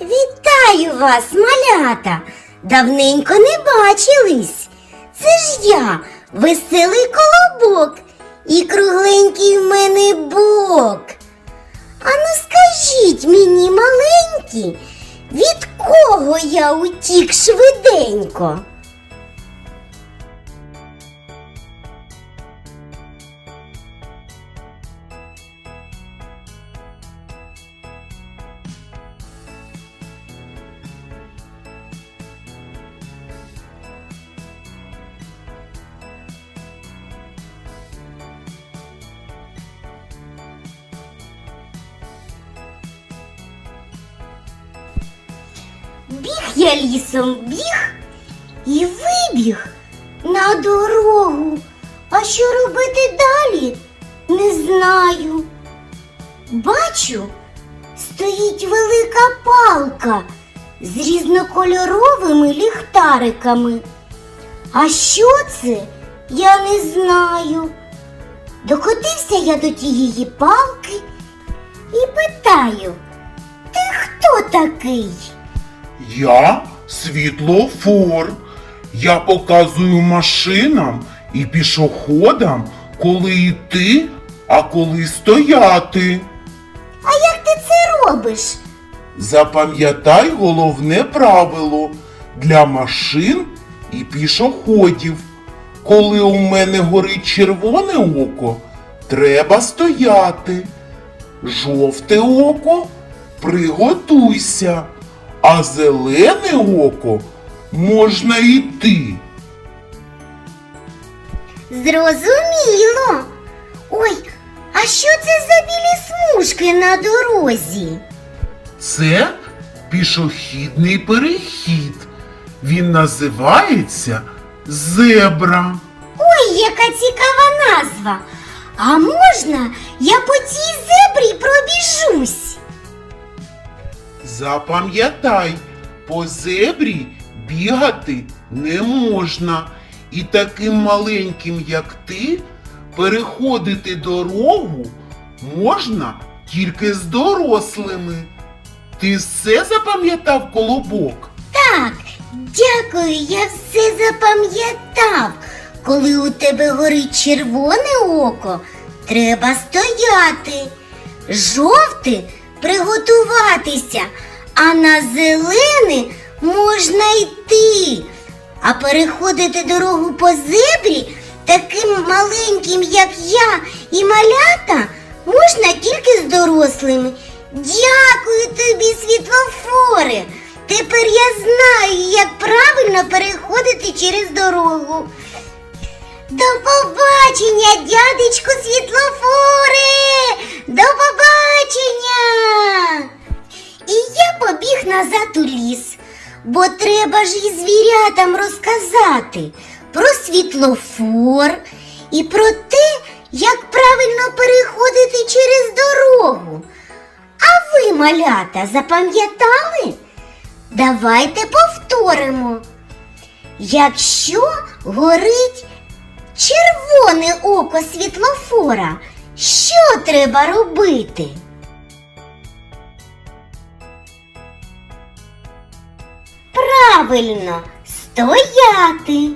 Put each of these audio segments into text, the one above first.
Вітаю вас, малята! Давненько не бачились. Це ж я, веселий колобок, і кругленький в мене бок. А ну скажіть мені, маленькі, від кого я утік швиденько? Біг я лісом біг і вибіг на дорогу. А що робити далі? Не знаю. Бачу, стоїть велика палка з різнокольоровими ліхтариками. А що це? Я не знаю. Докотився я до тієї палки і питаю, ти хто такий? Я світлофор. Я показую машинам і пішоходам, коли йти, а коли стояти. А як ти це робиш? Запам'ятай головне правило для машин і пішоходів. Коли у мене горить червоне око, треба стояти. Жовте око приготуйся, а зелене око можна йти. Зрозуміло. Ой, а що це за білі смужки на дорозі? Це пішохідний перехід. Він називається зебра. Ой, яка цікава назва. А можна я по цій зебрі пробіжусь? Запам'ятай, по зебрі бігати не можна. І таким маленьким, як ти, переходити дорогу можна тільки з дорослими. Ти все запам'ятав колобок? Так, дякую, я все запам'ятав. Коли у тебе горить червоне око, треба стояти. Жовте приготуватися, а на зелене можна йти. А переходити дорогу по зебрі таким маленьким, як я, і малята, можна тільки з дорослими. Дякую тобі, світлофоре. Тепер я знаю, як правильно переходити через дорогу. До побачення, дядечку світлофоре! До побачення! І я побіг назад у ліс, бо треба ж і звірятам розказати про світлофор і про те, як правильно переходити через дорогу. А ви, малята, запам'ятали? Давайте повторимо. Якщо горить червоне око світлофора, що треба робити? Правильно, стояти.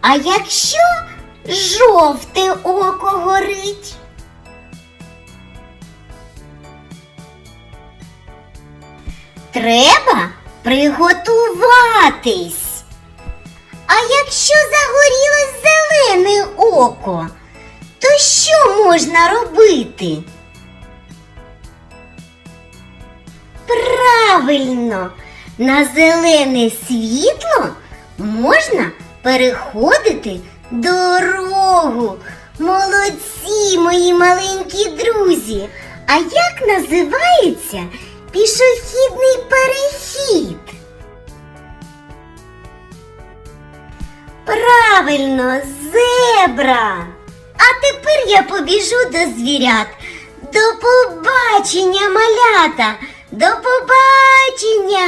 А якщо жовте око горить? Треба приготуватись. А якщо загорілось зелене око, то що можна робити? Правильно, на зелене світло можна переходити дорогу. Молодці, мої маленькі друзі. А як називається пішохідний перехід? Правильно, зебра. А тепер я побіжу до звірят. До побачення, малята! До побачення!